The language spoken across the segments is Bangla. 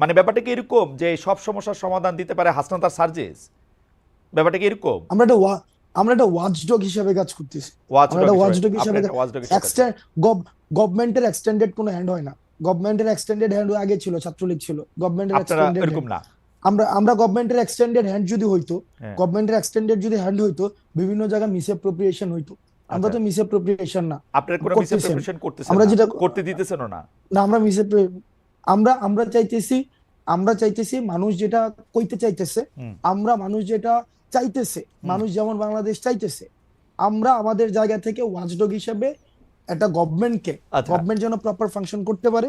মানে ব্যাপারটা কি এরকম যে সব সমস্যার সমাধান দিতে পারে হাসনাত আর সার্জিস? ব্যাপারটা কি এরকম? আমরা একটা আমরা একটা ওয়াচডগ হিসেবে কাজ করতেছি। ওয়াচডগ আমরা একটা watchdog হিসেবে এক্সটেন্ড গভর্নমেন্টের এক্সটেন্ডেড কোনো হ্যান্ড হয় না। গভর্নমেন্টের এক্সটেন্ডেড হ্যান্ড আগে ছিল ছাত্রলীগ ছিল। গভর্নমেন্টের এক্সটেন্ডেড এরকম না। আমরা আমরা গভর্নমেন্টের এক্সটেন্ডেড হ্যান্ড যদি হইতো হ্যাঁ। গভর্নমেন্টের এক্সটেন্ডেড যদি হ্যান্ড হইতো বিভিন্ন জায়গায় মিসঅ্যাপ্রোপ্রিয়েশন হইতো। আমরা আচ্ছা। তো মিসঅ্যাপ্রোপ্রিয়েশন না। আপনার কোনো করতেছেন। মিসঅ্যাপ্রিপেশন করতেছেন আমরা যেটা- করতে দিতেছেনও না। না আমরা মিসে আমরা আমরা চাইতেছি আমরা চাইতেছি মানুষ যেটা কইতে চাইতেছে আমরা মানুষ যেটা চাইতেছে মানুষ যেমন বাংলাদেশ চাইতেছে আমরা আমাদের জায়গা থেকে ওয়াচডগ হিসেবে একটা গভর্নমেন্টকে আচ্ছা। গভর্নমেন্ট যেন প্রপার ফাংশন করতে পারে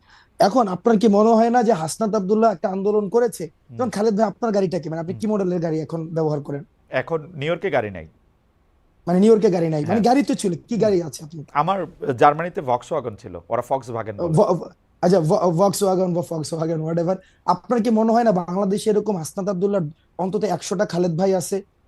এখন আপনার কি মনে হয় না যে হাসনাত আব্দুল্লাহ একটা আন্দোলন করেছে? যেমন খালেদ ভাই আপনার গাড়িটা কি মানে আপনি কি মডেলের গাড়ি এখন ব্যবহার করেন? এখন নিউ ইয়র্কে গাড়ি নাই। মানে নিউ ইয়র্কে গাড়ি নাই। মানে হ্যাঁ। গাড়ি তো ছিল কি গাড়ি আছে আপনি আমার জার্মানিতে ভক্স ওয়াগন ছিল ওরা ফক্স ভাগেন আচ্ছা ভক্স ওয়াগন বা ফক্স ওয়াগন হোয়াট এভার আপনার কি মনে হয় না বাংলাদেশে এরকম হাসনাত আব্দুল্লাহ অন্তত একশোটা খালেদ ভাই আছে?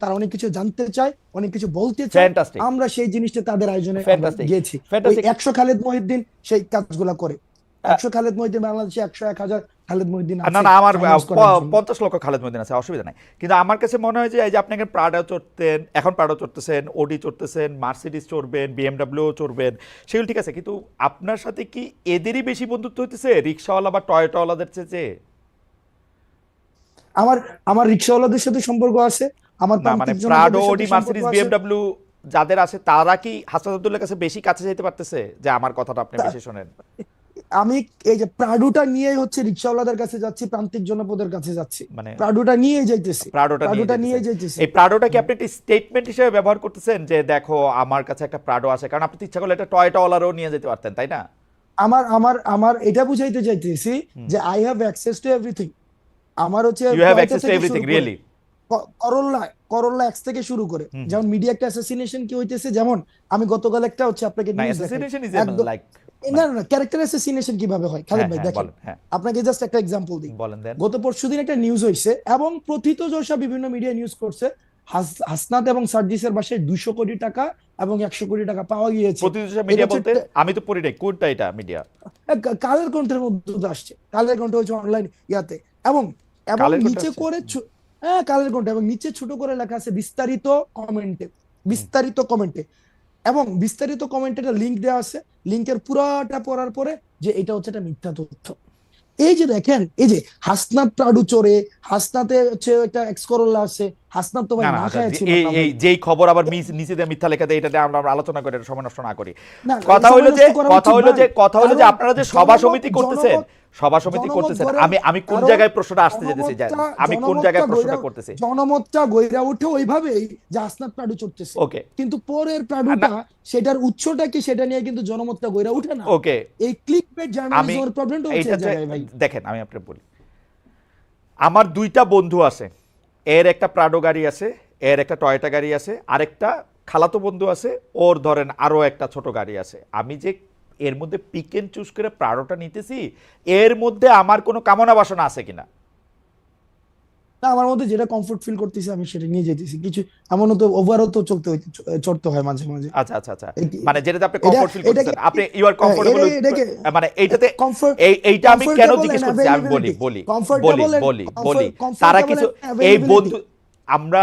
তারা অনেক কিছু জানতে চায় অনেক কিছু বলতে চায়। আমরা সেই জিনিসটা তাদের আয়োজনে গিয়েছি। একশো খালেদ মহিউদ্দিন সেই কাজগুলা করে। একশো খালেদ মহিউদ্দিন বাংলাদেশে একশো এক হাজার খালেদ মহিউদ্দিন না না আমার। পঞ্চাশ লক্ষ খালেদ মদিন আছে অসুবিধা নাই। কিন্তু আমার কাছে মনে হয় যে এই যে আপনি এখন প্রাডো চড়তেন এখন প্রাডো চড়তেছেন ওডি চড়তেছেন মার্সিডিস চড়বেন বিএমডাব্লিউ চড়বেন সেগুলো ঠিক আছে। কিন্তু আপনার সাথে কি এদেরই বেশি বন্ধুত্ব হইতেছে? রিক্সাওয়ালা বা টয়টাওয়ালাদের চেয়ে? আমার আমার রিক্সাওয়ালাদের সাথে সম্পর্ক আছে আমার না মানে প্রাডো ওডি আছে। যাদের আছে তারা কি হাসান আব্দুল্লাহ কাছে বেশি কাছে যেতে পারতেছে? যে আমার কথাটা আপনি বেশি শোনেন। আমি এই যে প্রাডুটা নিয়ে হচ্ছে রিক্সাওয়ালাদের কাছে যাচ্ছি প্রান্তিক জনপদের কাছে যাচ্ছি। মানে প্রাডুটা নিয়ে যাইতেছি। প্রাডোটা নিয়ে নিয়ে যাইতেছি। এই প্রাডোটা কি আপনি একটা স্টেটমেন্ট হিসেবে ব্যবহার করতেছেন যে দেখো আমার কাছে একটা প্রাডো আছে কারণ আপনি ইচ্ছা করলে একটা টয়টাওয়ালারও নিয়ে যেতে পারতেন তাই না? আমার আমার আমার এটা বুঝাইতে চাইতেছি যে I have access to everything আমার হচ্ছে you have access to everything really ক- করোলা করোলা এক্স থেকে শুরু করে। যেমন মিডিয়া একটা অ্যাসাসিনেশন কি হইতেছে? যেমন আমি গতকাল একটা হচ্ছে আপনাকে না না ক্যারেক্টার অ্যাসাসিনেশন কীভাবে হয়? খালেদ ভাই দেখেন। হ্যাঁ। আপনাকে জাস্ট একটা এক্সাম্পল দিই। গত পরশুদিন একটা নিউজ হয়েছে এবং প্রথিত যশা বিভিন্ন মিডিয়া নিউজ করছে। হাস- হাসনাত এবং সার্জিসের বাসায় দুশো কোটি টাকা এবং একশো কোটি টাকা পাওয়া গিয়েছে। মিডিয়া বলতে আমি তো পড়ি কোনটা এটা মিডিয়া কালের কণ্ঠের মধ্যে আসছে। কালের কণ্ঠ হচ্ছে অনলাইন ইয়াতে। এবং এবং নিচে করে হ্যাঁ কালের কোনটা এবং নিচে ছোট করে লেখা আছে বিস্তারিত কমেন্টে। বিস্তারিত কমেন্টে। এবং বিস্তারিত কমেন্টে একটা লিংক দেওয়া আছে। লিংকের পুরাটা পড়ার পরে যে এটা হচ্ছে একটা মিথ্যা তথ্য। এই যে দেখেন এই যে হাসনাত প্রাডু চোরে হাসনাতে হচ্ছে একটা এক্স করোলা আছে হাসনাত তো ভাই না না না আচ্ছা, খায় ছিল এই এই যেই খবর আবার নিচে দিয়ে মিথ্যা লেখা দেয় এটা দিয়ে আমরা আলোচনা করে সময় নষ্ট না করি। না, কথা হলো যে কথা হলো যে কথা হলো যে আপনারা যে সভা সমিতি করতেছেন সভা সমিতি করতেছেন। আমি আমি কোন জায়গায় প্রশ্নটা আসতে যেতেছি আমি কোন জায়গায় প্রশ্নটা করতেছি? জনমতটা গইরা উঠে ওইভাবেই যে হাসনাত প্রাডু চড়তেছে। ওকে। কিন্তু পরের প্রাডুটা সেটার উৎসটা কি সেটা নিয়ে কিন্তু জনমতটা গইরা উঠে না। ওকে। এই ক্লিক বেট জার্নালিজমের প্রবলেমটা হচ্ছে ভাই। দেখেন আমি আপনাকে বলি। আমার দুইটা বন্ধু আছে। এর একটা প্রাডো গাড়ি আছে এর একটা টয়টা গাড়ি আছে আরেকটা খালাতো বন্ধু আছে ওর ধরেন আরও একটা ছোট গাড়ি আছে। আমি যে এর মধ্যে পিক এন্ড চুজ করে প্রাডোটা নিতেছি এর মধ্যে আমার কোনো কামনা বাসনা আছে কিনা? না আমার মধ্যে যেটা কমফোর্ট ফিল করতেছি আমি সেটা নিয়ে যেতেছি কিছু এমনও তো ওভারও তো চলতে চড়তে হয় মাঝে মাঝে। আচ্ছা আচ্ছা আচ্ছা। মানে যেটাতে আপনি কমফোর্ট ফিল করতেছেন। আপনি ইউ আর কমফোর্টেবল মানে এইটাতে কমফোর্ট এই এইটা আমি কেন জিজ্ঞেস করছি? আমি বলি বলি বলি বলি বলি। তারা কিছু এই বন্ধু আমরা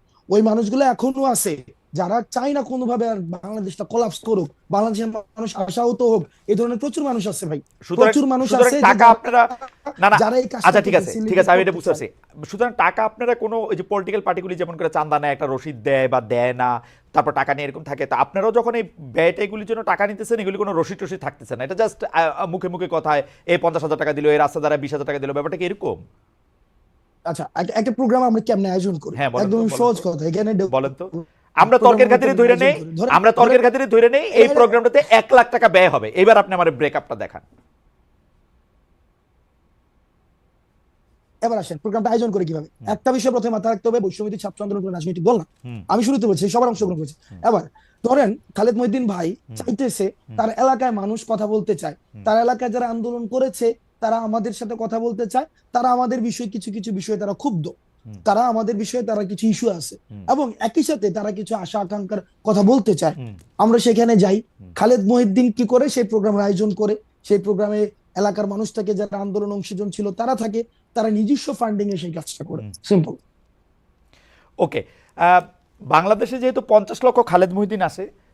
ওই মানুষগুলো এখনও আছে যারা চায় না কোনোভাবে আর বাংলাদেশটা কোলাপস করুক বাংলাদেশের মানুষ আশাহত হোক এই ধরনের প্রচুর মানুষ আছে ভাই। প্রচুর মানুষ আছে টাকা আপনারা না না। যারা এই কাজটা আচ্ছা ঠিক আছে ঠিক আছে আমি এটা বুঝতে পারছি। সুতরাং টাকা আপনারা কোনো ওই যে পলিটিক্যাল পার্টিগুলি যেমন করে চান্দা নেয় একটা রসিদ দেয় বা দেয় না তারপর টাকা নিয়ে এরকম থাকে তা আপনারাও যখন এই ব্যয়টা এগুলির জন্য টাকা নিতেছেন এগুলি কোনো রসিদ টসিদ থাকতেছে না। এটা জাস্ট মুখে মুখে কথায় এই পঞ্চাশ হাজার টাকা দিল এই রাস্তা দ্বারা বিশ হাজার টাকা দিল ব্যাপারটা কি এরকম? আচ্ছা একটা- প্রোগ্রাম আমরা কেমনে আয়োজন করি হ্যাঁ, একদম সহজ কথা এখানে বলেন তো। আমরা তর্কের খাতিরে ধরে নেই আমরা তর্কের খাতিরে ধরে নেই এই প্রোগ্রামটাতে এক লাখ টাকা ব্যয় হবে। এবার আপনি আমার ব্রেকআপটা দেখান। এবার আসেন প্রোগ্রামটা আয়োজন করে কীভাবে? একটা বিষয় প্রথমে মাথায় রাখতে হবে বৈষম্যতি ছাত্র আন্দোলন করে রাজনৈতিক দল না। আমি শুরুতে বলছি সবার অংশগ্রহণ করেছে। এবার ধরেন খালেদ মহিদ্দিন ভাই চাইতেছে তার এলাকায় মানুষ কথা বলতে চায়। তার এলাকায় যারা আন্দোলন করেছে তারা আমাদের সাথে কথা বলতে চায় তারা আমাদের বিষয়ে কিছু কিছু বিষয়ে তারা ক্ষুব্ধ। তারা আমাদের বিষয়ে তারা কিছু ইস্যু আছে। এবং একই সাথে তারা কিছু আশা আকাঙ্ক্ষার কথা বলতে চায়। আমরা সেখানে যাই। খালেদ মহিদ্দিন কি করে সেই প্রোগ্রামের আয়োজন করে? সেই প্রোগ্রামে এলাকার মানুষ থাকে যারা আন্দোলন অংশীজন ছিল তারা থাকে তারা নিজস্ব ফান্ডিং এ সেই কাজটা করে। সিম্পল ওকে আহ, বাংলাদেশে যেহেতু পঞ্চাশ লক্ষ খালেদ মহিদ্দিন আছে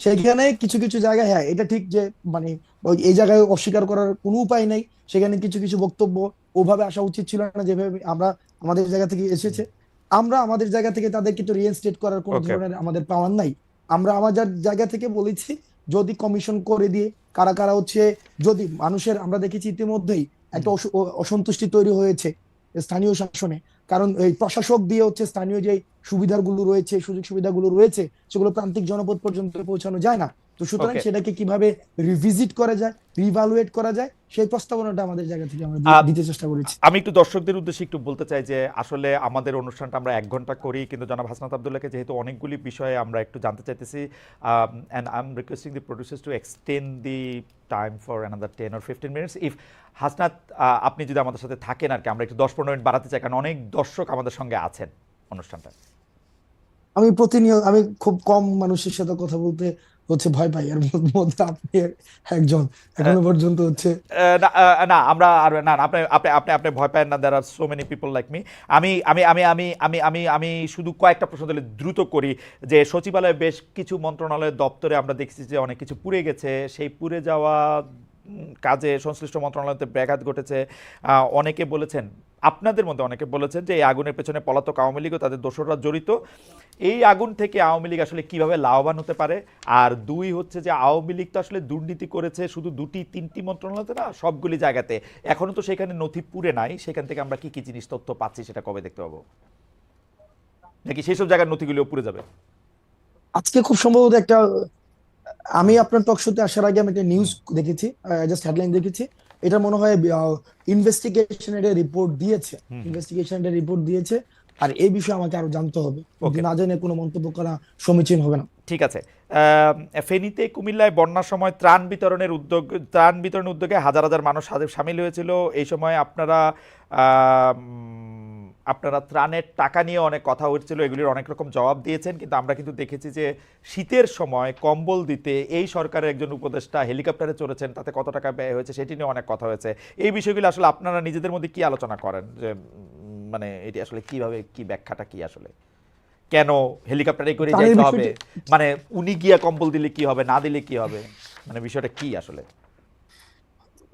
সেখানে কিছু কিছু জায়গায় হ্যাঁ এটা ঠিক যে মানে ওই এই জায়গায় অস্বীকার করার কোনো উপায় নাই। সেখানে কিছু কিছু বক্তব্য ওভাবে আসা উচিত ছিল না যেভাবে আমরা আমাদের জায়গা থেকে এসেছে। আমরা আমাদের জায়গা থেকে তাদেরকে তো রিইনস্টেট করার কোনো ধরনের আমাদের পাওয়ার নাই। আমরা আমাদের জায়গা থেকে বলেছি যদি কমিশন করে দিয়ে কারা কারা হচ্ছে যদি মানুষের আমরা দেখেছি ইতিমধ্যেই একটা অস- অসন্তুষ্টি তৈরি হয়েছে স্থানীয় শাসনে। কারণ এই প্রশাসক দিয়ে হচ্ছে স্থানীয় যে সুবিধাগুলো রয়েছে সুযোগ সুবিধাগুলো রয়েছে সেগুলো প্রান্তিক জনপদ পর্যন্ত পৌঁছানো যায় না। তো সুতরাং সেটাকে কীভাবে রিভিজিট করা যায় রিভালুয়েট করা যায় সেই প্রস্তাবনাটা আমাদের জায়গা থেকে আমরা দিতে চেষ্টা করেছি। আমি একটু দর্শকদের উদ্দেশ্যে একটু বলতে চাই যে আসলে আমাদের অনুষ্ঠানটা আমরা এক ঘণ্টা করি কিন্তু জনাব হাসনাত আবদুল্লাহকে যেহেতু অনেকগুলি বিষয়ে আমরা একটু জানতে চাইতেছি and I am requesting the producers to extend the time for another ten or fifteen minutes if Hasnat আপনি যদি আমাদের সাথে থাকেন আর কি আমরা একটু দশ পনেরো মিনিট বাড়াতে চাই কারণ অনেক দর্শক আমাদের সঙ্গে আছেন অনুষ্ঠানটা আমি প্রতিনিয়ত আমি খুব কম মানুষের সাথে কথা বলতে হচ্ছে ভয় পাই। আর মধ্যে আপনি একজন। এখনও পর্যন্ত হচ্ছে না আমরা আর না আপনি আপনি আপনি আপনি ভয় পায় না। There are so many people like me আমি আমি আমি আমি আমি আমি আমি শুধু কয়েকটা প্রশ্ন দিলে দ্রুত করি যে সচিবালয়ে বেশ কিছু মন্ত্রণালয়ের দপ্তরে আমরা দেখছি যে অনেক কিছু পুড়ে গেছে। সেই পুড়ে যাওয়া কাজে সংশ্লিষ্ট মন্ত্রণালয়তে ব্যাঘাত ঘটেছে অনেকে বলেছেন, আপনাদের মধ্যে অনেকে বলেছেন যে এই আগুনের পেছনে পলাতক আওয়ামী লীগ ও তাদের দোসররা জড়িত। এই আগুন থেকে আওয়ামী লীগ আসলে কীভাবে লাভবান হতে পারে? আর দুই হচ্ছে যে আওয়ামী লীগ তো আসলে দুর্নীতি করেছে শুধু দুটি, তিনটি মন্ত্রণালয়তে না, সবগুলি জায়গাতে। এখনও তো সেখানে নথি পুরে নাই, সেখান থেকে আমরা কি কি জিনিস তথ্য পাচ্ছি সেটা কবে দেখতে পাবো? নাকি সেই সব জায়গার নথিগুলিও পুড়ে যাবে? আজকে খুব সম্ভবত একটা আমি আপনার টক শোতে আসার আগে আমি একটা নিউজ দেখেছি জাস্ট হেডলাইন দেখেছি। এটা মনে হয় ইনভেস্টিগেশনের রিপোর্ট দিয়েছে। ইনভেস্টিগেশনের রিপোর্ট দিয়েছে। আর এই বিষয়ে আমাকে আরও জানতে হবে। Okay. না জেনে কোনো মন্তব্য করা সমীচীন হবে না। ঠিক আছে। ফেনীতে কুমিল্লায় বন্যার সময় ত্রাণ বিতরণের উদ্যোগ ত্রাণ বিতরণের উদ্যোগে হাজার হাজার মানুষ সামিল হয়েছিল। এই সময় আপনারা আপনারা ত্রাণের টাকা নিয়ে অনেক কথা উঠছিল এগুলির অনেক রকম জবাব দিয়েছেন কিন্তু আমরা কিন্তু দেখেছি যে শীতের সময় কম্বল দিতে এই সরকারের একজন উপদেষ্টা হেলিকপ্টারে চড়েছেন তাতে কত টাকা ব্যয় হয়েছে সেটি নিয়ে অনেক কথা হয়েছে। এই বিষয়গুলো আসলে আপনারা নিজেদের মধ্যে কি আলোচনা করেন? যে মানে এটি আসলে কীভাবে কি ব্যাখ্যাটা কি আসলে? কেন হেলিকপ্টারে করে যেতে হবে? মানে উনি গিয়া কম্বল দিলে কি হবে না দিলে কি হবে? মানে বিষয়টা কি আসলে?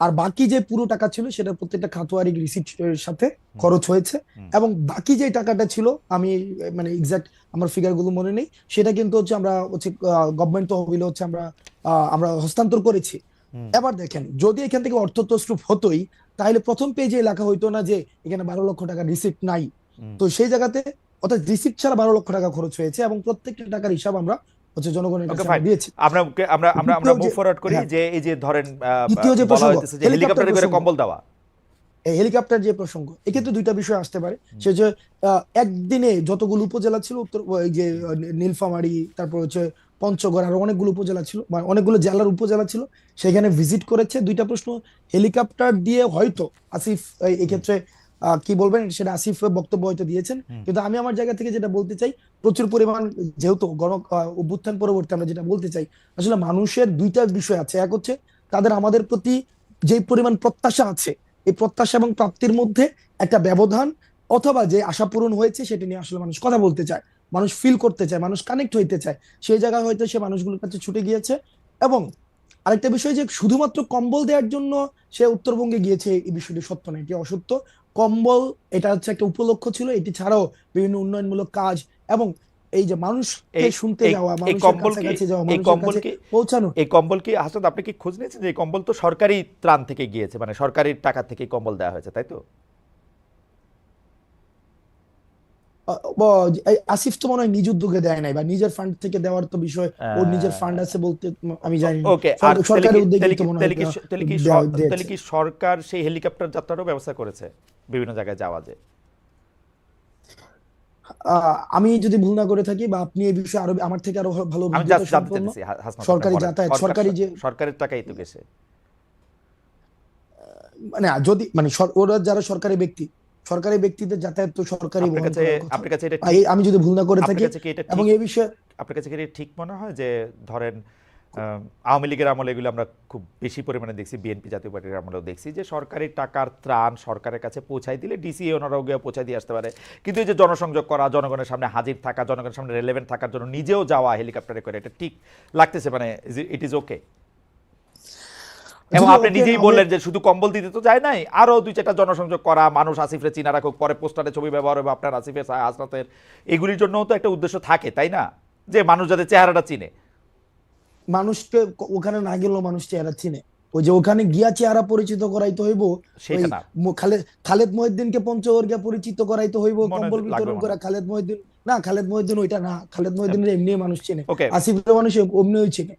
আর বাকি যে পুরো টাকা ছিল সেটা প্রত্যেকটা খাতোয়ারি রিসিপ্ট সাথে খরচ হয়েছে। এবং বাকি যে টাকাটা ছিল আমি মানে এক্সাক্ট আমার ফিগারগুলো মনে নেই সেটা কিন্তু হচ্ছে আমরা হচ্ছে গভর্নমেন্ট তহবিলে হচ্ছে আমরা আমরা হস্তান্তর করেছি। এবার দেখেন যদি এখান থেকে অর্থ তসরুপ হতোই তাহলে প্রথম পেজে লেখা হইতো না যে এখানে বারো লক্ষ টাকা রিসিপ্ট নাই। তো সেই জায়গাতে অর্থাৎ রিসিপ্ট ছাড়া বারো লক্ষ টাকা খরচ হয়েছে এবং প্রত্যেকটা টাকার হিসাব আমরা হচ্ছে জনগণের Okay, কাছে আমরা দিয়েছি। আমরা আমরা আমরা আমরা মুভ ফরওয়ার্ড করি হ্যাঁ। যে এই যে ধরেন দ্বিতীয় যে প্রসঙ্গ, হেলিকপ্টার করে কম্বল দেওয়া। এই হেলিকপ্টার যে প্রসঙ্গ এক্ষেত্রে দুইটা বিষয় আসতে পারে। সে যে একদিনে যতগুলো উপজেলা ছিল উত্তর যে নীলফামারী তারপর হচ্ছে পঞ্চগড় আর অনেকগুলো উপজেলা ছিল বা অনেকগুলো জেলার উপজেলা ছিল সেখানে ভিজিট করেছে। দুইটা প্রশ্ন হেলিকপ্টার দিয়ে হয়তো আসিফ এক্ষেত্রে কি বলবেন? সেটা আসিফ বক্তব্য হয়তো দিয়েছেন। কিন্তু আমি আমার জায়গা থেকে যেটা বলতে চাই প্রচুর পরিমাণ যেহেতু গণ অভ্যুত্থান পরবর্তী আমরা যেটা বলতে চাই আসলে মানুষের দুইটা বিষয় আছে। এক হচ্ছে তাদের আমাদের প্রতি যে পরিমাণ প্রত্যাশা আছে এই প্রত্যাশা এবং প্রাপ্তির মধ্যে একটা ব্যবধান অথবা যে আশা পূরণ হয়েছে সেটা নিয়ে আসলে মানুষ কথা বলতে চায় মানুষ ফিল করতে চায় মানুষ কানেক্ট হইতে চায়। সেই জায়গায় হয়তো সে মানুষগুলোর কাছে ছুটে গিয়েছে। এবং আরেকটা বিষয় যে শুধুমাত্র কম্বল দেওয়ার জন্য সে উত্তরবঙ্গে গিয়েছে এই বিষয়টি সত্য না এটি অসত্য। কম্বল এটা হচ্ছে একটা উপলক্ষ ছিল এটি ছাড়াও বিভিন্ন উন্নয়নমূলক কাজ এবং এই যে মানুষ এই- শুনতে যাওয়া এই মানুষের কম্বল যাওয়া মানুষের কাছে পৌঁছানো। এই কম্বল কি হাসান আপনি কি খোঁজ নিয়েছেন যে কম্বল তো সরকারি ত্রাণ থেকে গিয়েছে মানে সরকারি টাকা থেকে কম্বল দেওয়া হয়েছে তাই তো আহ, ব- এই আসিফ তো মনে হয় নিজ উদ্যোগে দেয় নাই বা নিজের ফান্ড থেকে দেওয়ার তো বিষয় ওর নিজের ফান্ড আছে বলতে আমি জানি ওকে আর সর- তাহলে সরকারি কি- উদ্যোগে তো মনে হয় তাহলে কি সরকার সেই হেলিকপ্টার যাত্রারও ব্যবস্থা করেছে? বিভিন্ন জায়গায় যাওয়া যে। আহ, আমি যদি ভুল না করে থাকি বা আপনি এই বিষয়ে আরও আমার থেকে আরও ভালো সরকারি যাতায়াত, সরকারি যে- সরকারের টাকাই তো গেছে। মানে যদি মানে ওরা যারা সরকারি ব্যক্তি সরকারি ব্যক্তিদের যাতায়াত তো সরকারি আপনার কাছে আপনার কাছে এটা আমি যদি ভুল না করে থাকি এবং এই বিষয়ে আপনার কাছে কি এটা ঠিক মনে হয় যে ধরেন আওয়ামী লীগের আমলে এগুলো আমরা খুব বেশি পরিমাণে দেখছি বিএনপি জাতীয় পার্টির আমলেও দেখছি যে সরকারি টাকার ত্রাণ সরকারের কাছে পৌঁছাই দিলে ডিসি ওনারাও গিয়ে পৌঁছাই দিয়ে আসতে পারে। কিন্তু এই যে জনসংযোগ করা জনগণের সামনে হাজির থাকা জনগণের সামনে রেলেভেন্ট থাকার জন্য নিজেও যাওয়া হেলিকপ্টারে করে এটা ঠিক লাগতেছে মানে ইট ইজ ওকে এবং আপনি নিজেই বললেন যে শুধু কম্বল দিতে তো যায় নাই আরও দুই চারটা জনসংযোগ করা মানুষ আসিফরে চিনা রাখুক পরে পোস্টারে ছবি ব্যবহার হবে আপনার আসিফের হাসনাতের। এগুলির জন্য তো একটা উদ্দেশ্য থাকে তাই না? যে মানুষ যাতে চেহারাটা চিনে। মানুষকে ওখানে না গেলেও মানুষ চেহারা চিনে। ওই যে ওখানে গিয়া চেহারা পরিচিত করাইতে হইব খালেদ মহিউদ্দিনকে পঞ্চগড় পরিচিত করাইতে হইব কম্বল বিতরণ করে। হয়। খালেদ মহিউদ্দিন না খালেদ মহিউদ্দিন ওইটা না খালেদ মহিউদ্দিনের এমনি মানুষ চিনে. আসিফের মানুষ অমনিও চিনে।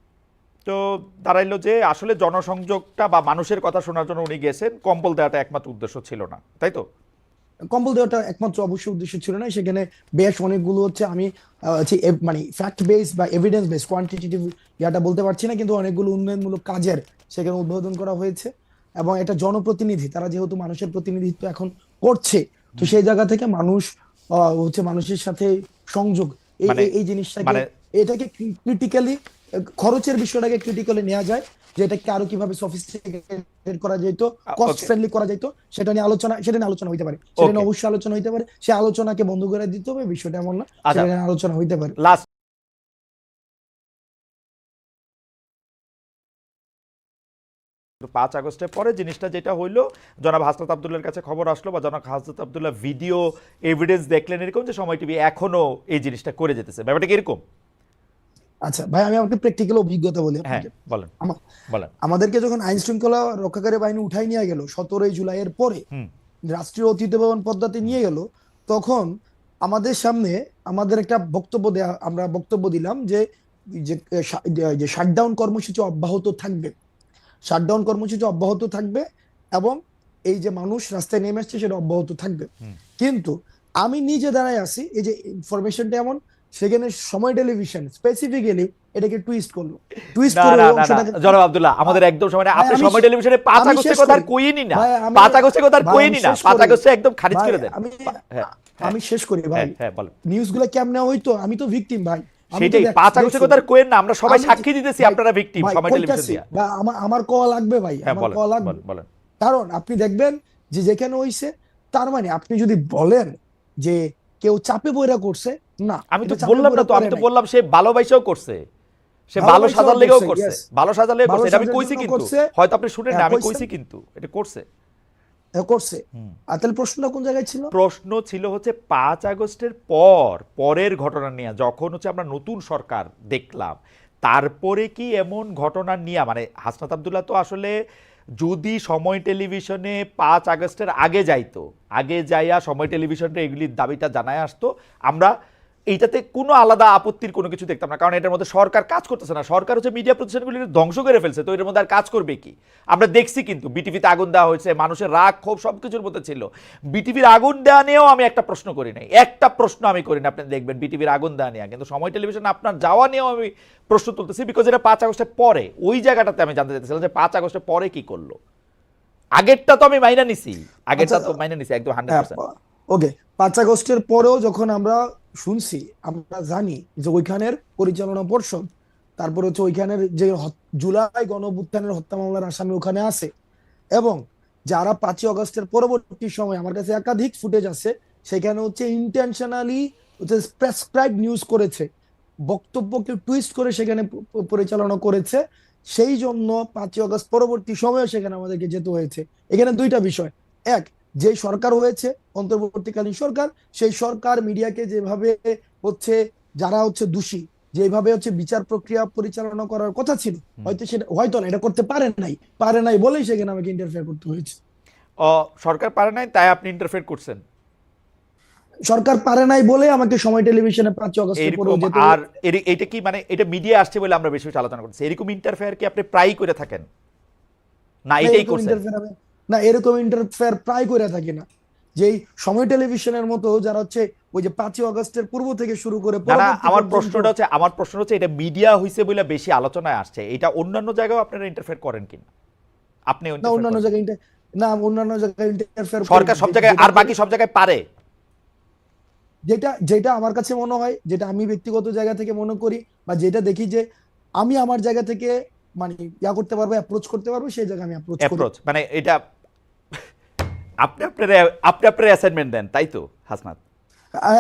তো দাঁড়াইলো যে আসলে জনসংযোগটা বা মানুষের কথা শোনার জন্য উনি গেছেন কম্বল দেওয়াটা একমাত্র উদ্দেশ্য ছিল না তাই তো? কম্বল দেওয়াটা একমাত্র অবশ্যই উদ্দেশ্য ছিল না সেখানে বেশ অনেকগুলো হচ্ছে আমি হচ্ছে মানে ফ্যাক্ট বেস বা এভিডেন্স বেস কোয়ান্টিটেটিভ ইয়াটা বলতে পারছি না কিন্তু অনেকগুলো উন্নয়নমূলক কাজের সেখানে উদ্বোধন করা হয়েছে। এবং এটা জনপ্রতিনিধি তারা যেহেতু মানুষের প্রতিনিধিত্ব এখন করছে তো সেই জায়গা থেকে মানুষ আহ, হচ্ছে মানুষের সাথে সংযোগ এই মানে- এই- জিনিসটাকে মানে- এটাকে ক্রিটিক্যালি খরচের বিষয়টাকে ক্রিটিক্যালি নেওয়া যায় যে এটাকে আরও কীভাবে সফিস্টিকেটেড করা যেত কস্ট ফ্রেন্ডলি করা যেত সেটা নিয়ে আলোচনা সেটা নিয়ে আলোচনা হইতে পারে। সেটা নিয়ে অবশ্যই আলোচনা হইতে পারে। সে আলোচনাকে বন্ধ করে দিতে হবে বিষয়টা এমন না আচ্ছা। সেটা নিয়ে আলোচনা হইতে পারে। লাস্ট পাঁচ আগস্টের পরে জিনিসটা যেটা হইল জনাব হাসনাত আবদুল্লার কাছে খবর আসলো বা জনাব হাসনাত আবদুল্লাহ ভিডিও এভিডেন্স দেখলেন এরকম যে সময় টিভি এখনও এই জিনিসটা করে যেতেছে। ব্যাপারটা কি এরকম? আচ্ছা ভাই আমি আমাকে প্র্যাকটিক্যাল অভিজ্ঞতা বলি হ্যাঁ। বলেন। আমাদেরকে যখন আইন শৃঙ্খলা রক্ষাকারী বাহিনী উঠাই নিয়ে গেল সতেরোই জুলাইয়ের পরে রাষ্ট্রীয় অতিথি ভবন পদ্মাতে নিয়ে গেল তখন আমাদের সামনে আমাদের একটা বক্তব্য দেয়া আমরা বক্তব্য দিলাম যে যে শাটডাউন কর্মসূচি অব্যাহত থাকবে। শাটডাউন কর্মসূচি অব্যাহত থাকবে এবং এই যে মানুষ রাস্তায় নেমে আসছে সেটা অব্যাহত থাকবে। কিন্তু আমি নিজে দাঁড়ায় আছি এই যে ইনফরমেশনটা এমন সেখানে সময় টেলিভিশন স্পেসিফিক্যালি এটাকে টুইস্ট করল। টুইস্ট না করে না ওই না অংশটাকে না জনাব আব্দুল্লাহ আমাদের একদম সময়। আপনি সময় টেলিভিশনে পাঁচ আমি আগস্টের কথা আর। কইনি না। পাঁচ আগস্টের কথা আর কইনি না। পাঁচ আগস্টে একদম খারিজ করে দেন। আমি হ্যাঁ আমি শেষ করি ভাই। হ্যাঁ হ্যাঁ বলেন। নিউজগুলো কেমনে হইতো? আমি তো ভিকটিম ভাই। সেটাই পাঁচ আগস্টের কথা আর কোয়েন না। আমরা সবাই সাক্ষী দিতেছি আপনারা ভিকটিম সময় টেলিভিশন দিয়া। বা আমার আমার কওয়া লাগবে ভাই হ্যাঁ আমার কওয়া লাগবে। বলেন কারণ আপনি দেখবেন যে যেখানে হইছে তার মানে আপনি যদি বলেন যে কেউ চাপে বইরা করছে না আমি তো বললাম না তো আমি তো বললাম সে ভালোবাসাও করছে। সে ভালো সাজার লেগেও করছে, ভালো সাজার লেগে করছে এটা আমি কইছি কিন্তু। হয়তো আপনি শুনেন না হ্যাঁ, আমি কইছি কিন্তু এটা করছে। করছে। আর তাহলে প্রশ্নটা কোন জায়গায় ছিল? প্রশ্ন ছিল হচ্ছে পাঁচ আগস্টের পর পরের ঘটনা নিয়ে যখন হচ্ছে আমরা নতুন সরকার দেখলাম তারপরে কি এমন ঘটনা নিয়ে মানে হাসনাত আবদুল্লাহ তো আসলে যদি সময় টেলিভিশনে পাঁচ আগস্টের আগে যাইতো আগে যাইয়া সময় টেলিভিশনে এগুলির দাবিটা জানায় আসতো আমরা এইটাতে কোনো আলাদা আপত্তির কোনো কিছু দেখতাম না কারণ এটার মধ্যে সরকার কাজ করতেছে না। সরকার হচ্ছে মিডিয়া প্রতিষ্ঠানগুলি ধ্বংস করে ফেলছে তো এর মধ্যে আর কাজ করবে কি? আমরা দেখছি কিন্তু বিটিভিতে আগুন দেওয়া হয়েছে মানুষের রাগ ক্ষোভ সব কিছুর মধ্যে ছিল। বিটিভির আগুন দেওয়া নিয়েও আমি একটা প্রশ্ন করি নাই। একটা প্রশ্ন আমি করি না আপনি দেখবেন বিটিভির আগুন দেওয়া নিয়ে। কিন্তু সময় টেলিভিশন আপনার যাওয়া নিয়েও আমি প্রশ্ন তুলতেছি বিকজ এটা পাঁচ আগস্টের পরে ওই জায়গাটাতে আমি জানতে চাইছিলাম যে পাঁচ আগস্টের পরে কি করল। আগেরটা তো আমি মাইনা নিছি। আগেরটা আচ্ছা, তো মাইনা নিছি একদম হান্ড্রেড হ্যাঁ, পার্সেন্ট ওকে পাঁচ আগস্টের পরেও যখন আমরা শুনছি, আমরা জানি যে ওইখানের পরিচালনা পর্ষদ, তারপর হচ্ছে ওইখানের যে জুলাই গণ হত্যা মামলার আসামি ওখানে আছে। এবং যারা পাঁচই অগস্টের পরবর্তী সময় আমার কাছে একাধিক ফুটেজ আছে, সেখানে হচ্ছে ইন্টেনশনালি হচ্ছে প্রেসক্রাইব নিউজ করেছে, বক্তব্যকে টুইস্ট করে সেখানে পরিচালনা করেছে। সেই জন্য পাঁচই অগস্ট পরবর্তী সময়ে সেখানে আমাদেরকে যেতে হয়েছে। এখানে দুইটা বিষয়। এক যে সরকার হয়েছে অন্তর্বর্তীকালীন সরকার সেই সরকার মিডিয়াকে যেভাবে হচ্ছে যারা হচ্ছে দোষী যেভাবে হচ্ছে বিচার প্রক্রিয়া পরিচালনা করার কথা ছিল হয়তো সেটা হয়তো না এটা করতে পারেন নাই। পারে নাই বলেই সেখানে আমাকে ইন্টারফেয়ার করতে হয়েছে। সরকার পারে নাই তাই আপনি ইন্টারফেয়ার করছেন? সরকার পারে নাই বলে আমাকে সময় টেলিভিশনে পাঁচ যেতে আর এটা কি মানে এটা মিডিয়া আসছে বলে আমরা বেশি আলোচনা করছি। এরকম ইন্টারফেয়ার কি আপনি প্রায়ই করে থাকেন? না এটাই করছেন। না এরকম ইন্টারফেয়ার প্রায় করে থাকি না। যেই সময় টেলিভিশনের মতো যারা হচ্ছে ওই যে পাঁচই আগস্টের পূর্ব থেকে শুরু করে আমার প্রশ্নটা হচ্ছে আমার প্রশ্ন হচ্ছে এটা মিডিয়া হইছে বলে বেশি আলোচনায় আসছে। এটা অন্যান্য জায়গায় আপনারা ইন্টারফেয়ার করেন কিনা? আপনি না অন্যান্য জায়গায় না অন্যান্য জায়গায় ইন্টারফেয়ার সরকার সব জায়গায় আর বাকি সব জায়গায় পারে? যেটা যেটা আমার কাছে মনে হয় যেটা আমি ব্যক্তিগত জায়গা থেকে মনে করি বা যেটা দেখি যে আমি আমার জায়গা থেকে মানে ইয়া করতে পারব অ্যাপ্রোচ করতে পারব সেই জায়গায় আমি অ্যাপ্রোচ করি। অ্যাপ্রোচ মানে এটা আপনি আপনার আপনি আপনার অ্যাসাইনমেন্ট দেন তাই তো হাসনাত?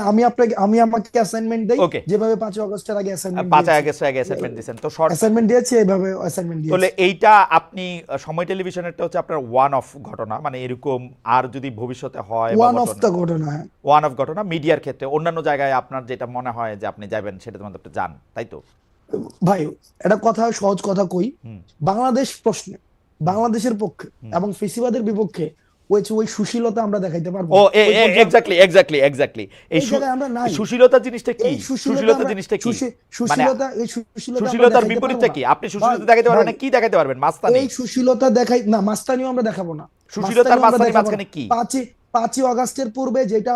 আমি আপনাকে আমি আমাকে অ্যাসাইনমেন্ট দেই যেভাবে পাঁচই আগস্টের আগে অ্যাসাইনমেন্ট পাঁচ আগস্ট আগে অ্যাসাইনমেন্ট দিয়েছেন তো শর্ট অ্যাসাইনমেন্ট দিয়েছি এইভাবে অ্যাসাইনমেন্ট দিয়েছি। তাহলে এইটা আপনি সময় টেলিভিশনেরটা হচ্ছে আপনার ওয়ান অফ ঘটনা মানে এরকম আর যদি ভবিষ্যতে হয় ওয়ান অফ দ্য ঘটনা। হ্যাঁ। ওয়ান অফ ঘটনা মিডিয়ার ক্ষেত্রে অন্যান্য জায়গায় আপনার যেটা মনে হয় যে আপনি যাবেন সেটা তোমাদের আপনি যান তাই তো? ভাই এটা কথা সহজ কথা কই। বাংলাদেশ প্রশ্নে বাংলাদেশের পক্ষে এবং ফেসিবাদের বিপক্ষে ওই ওই সুশীলতা আমরা দেখাইতে পারব ও এক্স্যাক্টলি এক্স্যাক্টলি এক্স্যাক্টলি এই আমরা নাই। সুশীলতা জিনিসটা কি? সুশীলতা জিনিসটা কি? মানে সুশীলতা এই সুশীলতা সুশীলতার বিপরীতটা কি? আপনি সুশীলতা দেখাতে পারবেন না? কি দেখাতে পারবেন? মাস্তানি এই সুশীলতা দেখাই না মাস্তানিও আমরা দেখাবো না। সুশীলতার মাস্তানি মাঝখানে। কি? পাঁচই পাঁচই অগাস্টের পূর্বে যেটা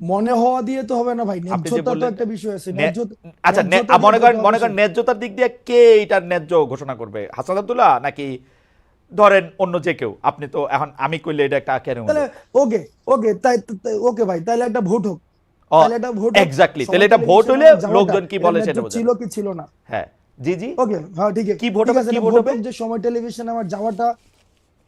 মনে হওয়া দিয়ে তো হবে না ভাই ন্যায্যতা তো একটা বিষয় আছে। আচ্ছা মনে করেন মনে করেন ন্যায্যতার দিক দিয়ে কে এটার ন্যায্য ঘোষণা করবে? হাসান আব্দুল্লাহ নাকি ধরেন অন্য যে কেউ? আপনি তো এখন আমি কইলে এটা একটা কেন তাহলে ওকে ওকে তাই ওকে ভাই তাহলে একটা ভোট হোক। তাহলে একটা ভোট। এক্স্যাক্টলি তাহলে এটা ভোট হলে লোকজন কি বলে সেটা ছিল কি ছিল না। হ্যাঁ জি জি। ওকে হ্যাঁ ঠিক আছে কি ভোট হবে, কি ভোট ভোট হবে? যে সময় টেলিভিশন আমার যাওয়াটা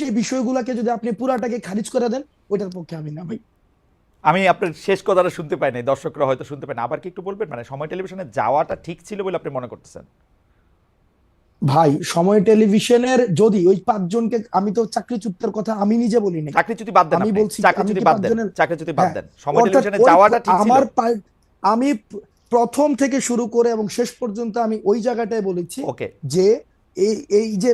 সেই বিষয়গুলোকে যদি আপনি পুরাটাকে খারিজ করে দেন ওইটার পক্ষে আমি না ভাই। আমি আপনার শেষ কথাটা শুনতে পাই নাই দর্শকরা হয়তো শুনতে না। আবার কি একটু বলবেন? মানে সময় টেলিভিশনে যাওয়াটা ঠিক ছিল বলে আপনি মনে করতেছেন? ভাই সময় টেলিভিশনের যদি ওই পাঁচজনকে আমি তো চাকরিচ্যুতের কথা আমি নিজে বলি নাই। চাকরিচ্যুতি বাদ দেন আমি বলছি চাকরিচ্যুতি বাদ দেন চাকরিচ্যুতি বাদ হ্যাঁ, দেন। সময় টেলিভিশনে যাওয়াটা ঠিক ছিল। আমার আমি প্রথম থেকে শুরু করে এবং শেষ পর্যন্ত আমি ওই জায়গাটায় বলেছি যে এই এই যে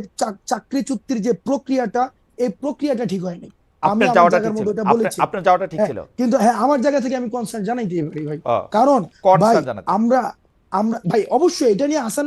চাকরি চুক্তির যে প্রক্রিয়াটা এই প্রক্রিয়াটা ঠিক হয়নি। আমি আমার জায়গার মধ্যে বলেছি। আপনার যাওয়াটা ঠিক হ্যাঁ, ছিল। কিন্তু হ্যাঁ আমার জায়গা থেকে আমি কনসার্ন জানাই দিই ভাই? কারণ ভাই আমরা আমরা ভাই অবশ্যই এটা নিয়ে হাসান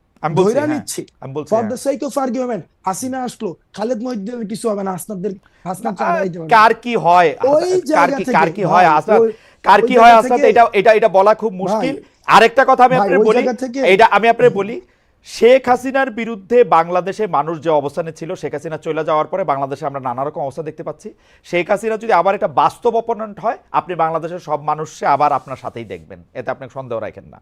আমি হ্যাঁ। নিচ্ছি। For. The sake of argument Hasina আসলো খালেদ কিছু হবে না কার কি হয়? ওই জায়গা থেকে, কার কি হয়? ওই- কার কি হয় থেকে- এটা এটা এটা বলা খুব মুশকিল। আরেকটা কথা আমি আপনাকে বলি এটা আমি আপনাকে বলি শেখ হাসিনার বিরুদ্ধে বাংলাদেশে মানুষ যে অবস্থানে ছিল শেখ হাসিনা চলে যাওয়ার পরে বাংলাদেশে আমরা নানা রকম অবস্থা দেখতে পাচ্ছি। শেখ হাসিনা যদি আবার একটা বাস্তব অপোনেন্ট হয় আপনি বাংলাদেশের সব মানুষকে আবার আপনার সাথেই দেখবেন। এতে আপনি সন্দেহ রাখেন না।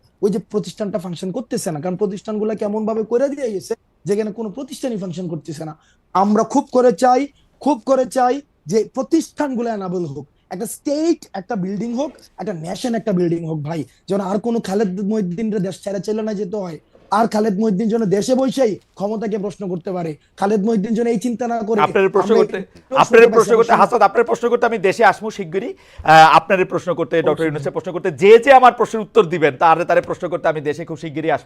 ওই যে প্রতিষ্ঠানটা ফাংশন করতেছে না। কারণ প্রতিষ্ঠানগুলো কেমন ভাবে করে দিয়ে গেছে যেখানে কোনো প্রতিষ্ঠানই ফাংশন করতেছে না। আমরা খুব করে চাই, খুব করে চাই যে প্রতিষ্ঠানগুলো অ্যানাবল হোক। একটা স্টেট একটা বিল্ডিং হোক, একটা ন্যাশন একটা বিল্ডিং হোক ভাই। যেন আর কোনো খালেদ মহিদ্দিনরা দেশ ছেড়ে চলে না যেতে হয়। আর খালেদ মহিদ্দিন যেন দেশে বসেই ক্ষমতাকে প্রশ্ন করতে পারে। খালেদ মহিদ্দিন যেন এই চিন্তা না করে। আপনার প্রশ্ন করতে আপনার প্রশ্ন করতে হাসাদ আপনার প্রশ্ন করতে আমি দেশে আসমু শিগগিরই। আপনার প্রশ্ন করতে ডক্টর ইউনুসের প্রশ্ন করতে যে যে আমার প্রশ্নের উত্তর দিবেন তারে তারে প্রশ্ন করতে আমি দেশে খুব শিগগিরই আসব।